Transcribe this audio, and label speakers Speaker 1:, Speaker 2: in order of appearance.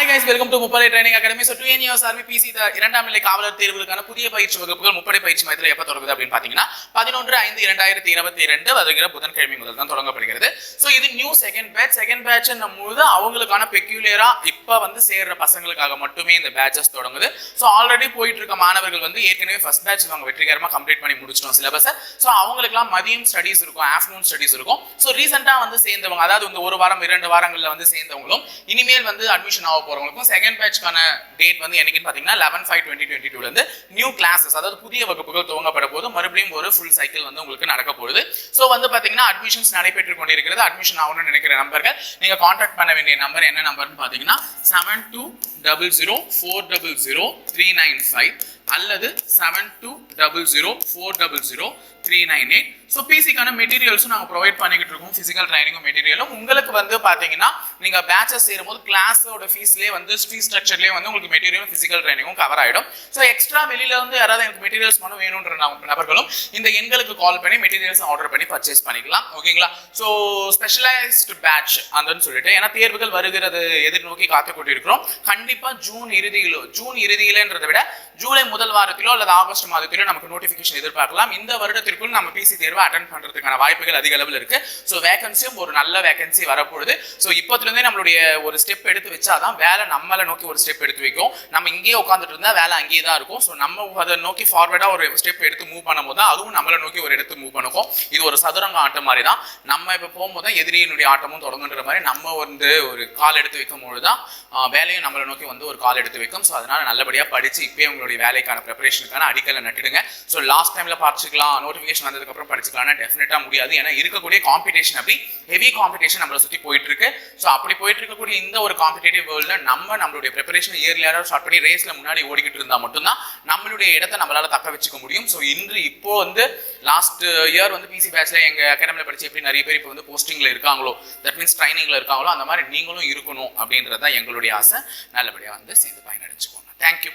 Speaker 1: Welcome to முப்படை training academy so two என் years army PC இரண்டாம் நிலை காவலர் தேர்வுக்கான புதிய பயிற்சி வகுப்புகள் முப்படை பயிற்சி மையத்தில் எப்போ தொடங்குது அப்படின்னு பார்த்தீங்கன்னா பதினொன்று ஐந்து இரண்டாயிரத்தி இருபத்தி இரண்டு வருகிற புதன்கிழமை முதல் தான் தொடங்கப்படுகிறது. ஸோ இது நியூ செகண்ட் பேட்ச் செகண்ட் பேட்ச்ன்னும் போது அவங்களுக்கான பெக்யூலியராக இப்போ வந்து சேர்ற பசங்களுக்காக மட்டுமே இந்த பேட்சஸ் தொடங்குது. ஸோ ஆல்ரெடி போயிட்டு இருக்க மாணவர்கள் வந்து ஏற்கனவே ஃபர்ஸ்ட் பேட்ச் அவங்க வெற்றிகரமாக கம்ப்ளீட் பண்ணி முடிச்சிட்டோம் சிலபஸை ஸோ அவங்களுக்குலாம் மதியம் ஸ்டடீஸ் இருக்கும் ஆஃப்டர்நூன் ஸ்டடீஸ் இருக்கும். ஸோ ரீசெண்டாக வந்து சேர்ந்தவங்க அதாவது இந்த ஒரு வாரம் இரண்டு வாரங்களில் வந்து சேர்ந்தவங்களும் இனிமேல் வந்து அட்மிஷன் ஆக போகிறவங்களுக்கும் செகண்ட் பேட்ச்க்கான டேட் வந்து என்னைக்குன்னு பார்த்தீங்கன்னா லெவன் ஃபைவ் டுவெண்ட்டி டுவெண்ட்டி டூலேருந்து நியூ கிளாஸஸ் அதாவது புதிய வகுப்புகள் துவங்கப்பட போது மறுபடியும் ஒரு ஃபுல் சைக்கிள் வந்து உங்களுக்கு நடக்க போகுது. ஸோ வந்து பார்த்தீங்கன்னா அட்மிஷன்ஸ் நடைபெற்று கொண்டிருக்கிறது. அட்மிஷன் ஆகணும்னு நினைக்கிற நம்பர்கள் நீங்கள் காண்டாக்ட் பண்ண வேண்டிய நம்பர் என்ன நம்பர்னு பார்த்தீங்கன்னா seven two double zero four double zero three nine five அல்லது seven two double zero four double zero three nine eight so பிசிக்கான மெட்டீரியல்ஸும் நாங்கள் ப்ரொவைட் பண்ணிக்கிட்டு இருக்கோம். ஃபிசிக்கல் ட்ரைனிங்கும் மெட்டீரியலும் உங்களுக்கு வந்து பார்த்தீங்கன்னா நீங்கள் பேச்சஸ் சேரும்போது கிளாஸோட ஃபீஸ்லேயே வந்து ஃபீஸ் ஸ்ட்ரக்சர்லேயே வந்து உங்களுக்கு மெட்டீரியலும் ஃபிசிக்கல் ட்ரைனிங்கும் கவர் ஆகிடும் ஸோ எக்ஸ்ட்ரா வெளியில வந்து யாராவது எனக்கு மெட்டீரியல்ஸ் மனு வேணுன்ற நப- நபர்களும் இந்த எண்களுக்கு கால் பண்ணி மெட்டீரியல்ஸ் ஆர்டர் பண்ணி பர்ச்சேஸ் பண்ணிக்கலாம். ஓகேங்களா ஸோ ஸ்பெஷலைஸ்டு பேட்ச் அந்தன்னு சொல்லிட்டு ஏன்னா தேர்வுகள் வருகிறது எதிர்நோக்கி காத்து கொண்டிருக்கிறோம். கண்டிப்பாக ஜூன் இறுதியிலோ ஜூன் இறுதியிலன்றதை விட ஜூலை முதல் வாரத்திலோ அல்லது ஆகஸ்ட் மாதத்திலோ நமக்கு நோட்டிஃபிகேஷன் எதிர்பார்க்கலாம். இந்த வருடத்திற்குள் நம்ம பிசி தேர்வை அட்டன் பண்றதுக்கான வாய்ப்புகள் அதிக அளவில் இருக்கு. ஸோ வேகன்சியும் ஒரு நல்ல வேகன்சி வரப்போகுது. ஸோ இப்போத்துலேருந்தே நம்மளுடைய ஒரு ஸ்டெப் எடுத்து வச்சாதான் வேலை நம்மளை நோக்கி ஒரு ஸ்டெப் எடுத்து வைக்கும். நம்ம இங்கேயே உட்காந்துட்டு இருந்தா வேலை அங்கேயே தான் இருக்கும். ஸோ நம்ம அதை நோக்கி ஃபார்வேர்டாக ஒரு ஸ்டெப் எடுத்து மூவ் பண்ணும்போது தான் அதுவும் நம்மளை நோக்கி ஒரு எடுத்து மூவ் பண்ணுவோம் இது ஒரு சதுரங்க ஆட்டம் மாதிரி தான். நம்ம இப்போ போகும்போது தான் எதிரியினுடைய ஆட்டமும் தொடங்குன்ற மாதிரி நம்ம வந்து ஒரு கால் எடுத்து வைக்கும் பொழுது தான் வேலையும் நம்மளை நோக்கி வந்து ஒரு கால் எடுத்து வைக்கும். ஸோ அதனால் நல்லபடியாக படித்து இப்போயே உங்களுடைய வேலைக்கான ப்ரிப்பரேஷனுக்கான அடிக்கலை நட்டுடுங்க. ஸோ லாஸ்ட் டைமில் படிச்சுக்கலாம் நோட்டிஃபிகேஷன் வந்ததுக்கப்புறம் படிச்சுக்கலாம்னா டெஃபினட்டாக முடியாது. ஏன்னா இருக்கக்கூடிய காம்படிஷன் அப்படி ஹெவி காம்படிஷன் நம்மளை சுற்றி போயிட்டு இருக்கு ஸோ அப்படி போயிட்டு இருக்கக்கூடிய இந்த ஒரு காம்படிட்டிவ் வேர்ல்டில் நம்ம நம்மளுடைய ப்ரிப்பரேஷன் இயர்லியாக ஸ்டார்ட் பண்ணி ரேஸில் முன்னாடி ஓடிக்கிட்டு இருந்தால் மட்டும்தான் நம்மளுடைய இடத்தை நம்மளால் தக்க வச்சுக்க முடியும். ஸோ இன்று இப்போ வந்து லாஸ்ட் இயர் வந்து பிசி பேட்ச்ல எங்க அகாடமியில் படிச்சு எப்படி நிறைய பேர் இப்போ வந்து போஸ்டிங்ல இருக்காங்களோ தட் மீன்ஸ் ட்ரைனிங்ல இருக்காங்களோ அந்த மாதிரி நீங்களும் இருக்கணும் அப்படின்றது தான் எங்களுடைய ஆசை. நல்லபடியாக வந்து சேர்ந்து பயனடைச்சுக்கோங்க தேங்க்யூ